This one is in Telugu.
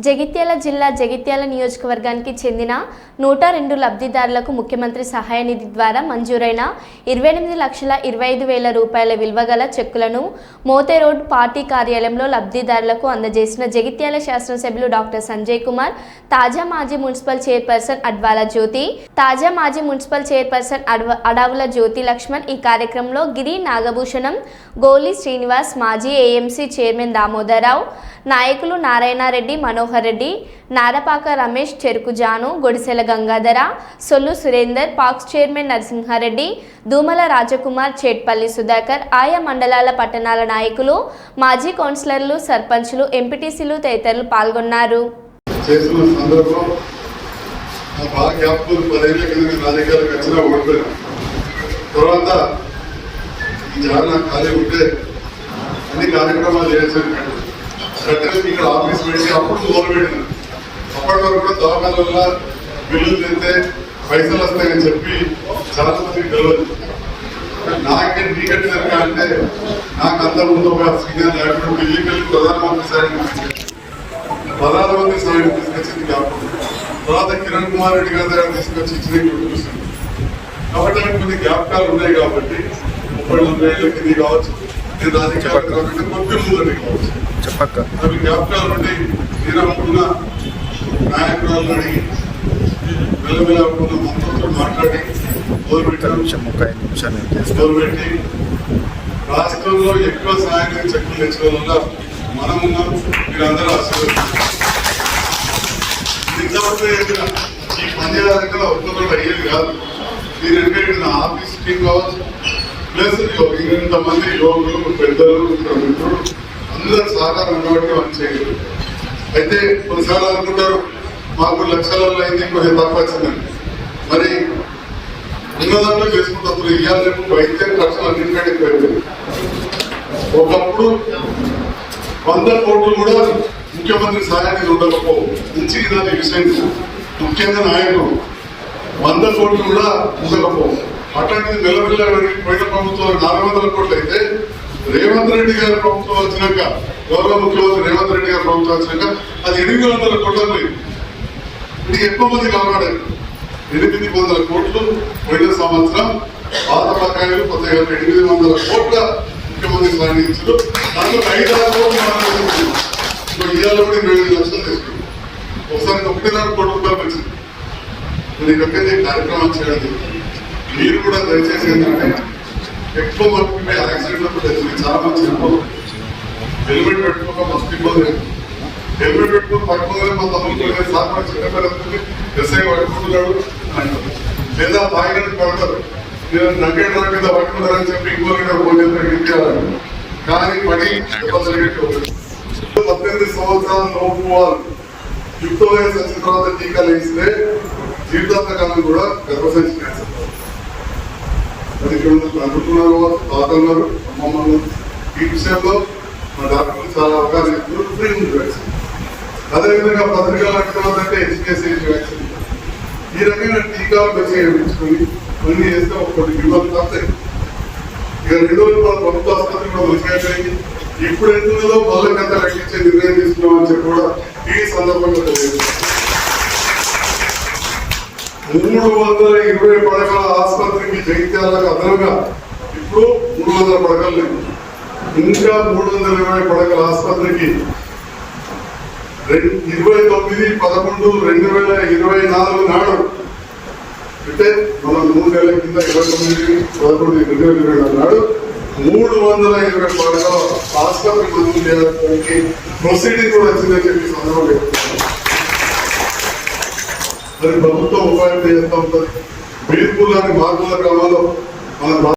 జగిత్యాల జిల్లా జగిత్యాల నియోజకవర్గానికి చెందిన నూట రెండు లబ్ధిదారులకు ముఖ్యమంత్రి సహాయ నిధి ద్వారా మంజూరైన ఇరవై ఎనిమిది లక్షల ఇరవై ఐదు వేల రూపాయల విలువ గల చెక్కులను మోతే రోడ్ పార్టీ కార్యాలయంలో లబ్ధిదారులకు అందజేసిన జగిత్యాల శాసనసభ్యులు డాక్టర్ సంజయ్ కుమార్ తాజా మాజీ మున్సిపల్ చైర్పర్సన్ అడ్వాల జ్యోతి తాజా మాజీ మున్సిపల్ చైర్పర్సన్ అడవ అడావుల జ్యోతి లక్ష్మణ్ ఈ కార్యక్రమంలో గిరి నాగభూషణం గోలి శ్రీనివాస్ మాజీ ఏఎంసీ చైర్మన్ దామోదరరావు నాయకులు నారాయణారెడ్డి మనోహర్ రెడ్డి నారపాక రమేష్ చెరుకు జాను గొడిసెల గంగాధర సొల్లు సురేందర్ పాక్స్ చైర్మన్ నరసింహారెడ్డి దూమల రాజకుమార్ చేట్పల్లి సుధాకర్ ఆయా మండలాల పట్టణాల నాయకులు మాజీ కౌన్సిలర్లు సర్పంచ్లు ఎంపీటీసీలు తదితరులు పాల్గొన్నారు. తర్వాత ఖాళీ ఉంటే అన్ని కార్యక్రమాలు చేశాను. కట్టెలకి ఇక్కడ ఆఫీస్ పెట్టి అప్పుడు మొదలు అప్పటి వరకు కూడా దవాఖాన వల్ల బిల్లులు తింటే పైసలు వస్తాయని చెప్పి చాలా మందికి తెలియదు. నాకే నీకంటే సరిగా అంటే నాకు అంత ముందు ఒక సీనియర్ లేకుండా ఢిల్లీకి వెళ్ళి ప్రధానమంత్రి సార్ ప్రధానమంత్రి సాయం తీసుకొచ్చింది కాకుండా తర్వాత కిరణ్ కుమార్ రెడ్డి గారి దగ్గర తీసుకొచ్చి ఇచ్చిన చూస్తుంది కాబట్టి కొన్ని జ్ఞాపకాలు ఉన్నాయి కాబట్టి ముప్పై నలభై ఏళ్ళ కింద కావచ్చు. చెప్పక్క. అవి జ్ఞాపకాలు నుండి నిరమ్ముకున్న నాయకురాలు అడిగి వెలవెలకున్న మంత్రులతో మాట్లాడి మొదలుపెట్టి రాష్ట్రంలో ఎక్కువ సహాయం చెక్కులు తెచ్చడం వల్ల మనం ఉన్నాం మీరందరూ ఇంతవరకు ఏదైనా ఈ పంచాయతీలో ఒక్కొక్కరు అయ్యేది కాదు. మీరు ఎందుకంటే నా ఆఫీస్ టీం కావచ్చు ప్లస్ ఇంతమంది యువకులు పెద్దలు మిత్రులు అందరూ సహకారం ఉన్నవాటి మనం అయితే కొన్నిసార్లు అనుకుంటారు మాకు లక్షలలో అయితే కొంచెం తక్కువ వచ్చిందండి మరి ఉన్నదాంట్లో చేసుకుంటారు ఇవాళ రేపు వైద్యం ఖర్చులు అన్నింటికంటే ఎక్కువైపోయింది ఒకప్పుడు వంద కోట్లు కూడా ముఖ్యమంత్రి సహాయానికి ఉండకపోవు. మంచి దాని విషయం ముఖ్యంగా నాయకుడు వంద కోట్లు కూడా ఉండకపోవు. అట్లాంటిది మెల్లమెల్ల పోయిన ప్రభుత్వం నాలుగు వందల కోట్లు అయితే రేవంత్ రెడ్డి గారి ప్రభుత్వం వచ్చినాక గౌరవ ముఖ్యమంత్రి రేవంత్ రెడ్డి గారి ప్రభుత్వం వచ్చినాక అది ఎనిమిది వందల కోట్లు ఇది ఎక్కువ మంది కాపాడారు. ఎనిమిది వందల కోట్లు పోయిన సంవత్సరం పాత బకాయిలు కొత్తగా ఎనిమిది వందల కోట్ల ముఖ్యమంత్రి సాధించారు దాంట్లో ఐదు ఆరు కోట్లు ఇప్పుడు ఇవాళ కూడా ఇరవై ఐదు లక్షలు తీసుకున్నాం ఒకసారి ఒకటిన్నర కోట్ల రూపాయలు వచ్చింది. మరి ఇక్కడికి కార్యక్రమం జరుగుతుంది మీరు కూడా దయచేసి ఏంటంటే ఎక్కువ మంది ఆ యాక్సిడెంట్ తెలిసింది చాలా మంది హెల్మెట్ పెట్టుకోక మస్తు ఇబ్బంది. హెల్మెట్ పెట్టుకుని పట్టుకోగానే మా తమ్ముడు సార్ మన చిన్నపిల్లలు ఎస్ఐ పట్టుకుంటున్నాడు. అంటారు. లేదా తాగినట్టు పడతారు. నేను నగ్గేట మీద పట్టుకున్నారని చెప్పి ఇంకో ఫోన్ కానీ పని పద్దెనిమిది సంవత్సరాల లోపు వాళ్ళు. యుక్త వయసు వచ్చిన తర్వాత టీకాలు వేస్తే జీవితాంత కాలం కూడా గర్భసంచి క్యాన్సర్ అది ఇక్కడ ఈ విషయంలో మా డాక్టర్లు చాలా అవగాహన ఇస్తున్నారు ఫ్రీ ఉంది వ్యాక్సిన్ అదేవిధంగా పత్రికలు అంటే ఎస్కేసీ వ్యాక్సిన్ ఈ రకమైన టీకాలు ప్రత్యేకించుకొని వేయించుకొని అన్ని చేస్తే ఒకటి ఇబ్బంది తప్పే. ఇక రెండు రోజులు మన ప్రభుత్వ ఆసుపత్రి కూడా మంచిగా అయిపోయింది ఇప్పుడు ఎందులో మళ్ళీ కథ లెక్కించే నిర్ణయం తీసుకున్నామని చెప్పి కూడా ఈ సందర్భంగా తెలియజేస్తాం మూడు వందల ఇరవై పడకల ఆసుపత్రికి అదనంగా ఇప్పుడు మూడు వందల పడకలు లేవు. ఇంకా మూడు వందల ఇరవై పడకల ఆసుపత్రికి రెండు ఇరవై తొమ్మిది పదకొండు రెండు వేల ఇరవై నాలుగు నాడు. అంటే మనం మూడు నెలల కింద ఇరవై తొమ్మిది పదకొండు రెండు వేల ఇరవై నాలుగు నాడు మూడు వందల ఇరవై పడకల ఆసుపత్రి మంజూరు చేయడానికి ప్రొసీడింగ్ కూడా వచ్చిందని చెప్పి సందర్భం చెప్తున్నాను. మరి ప్రభుత్వం ఉపాయం చేస్తూ ఉంటుంది? బీర్పూర్ లాంటి మార్పుల గ్రామాల్లో మన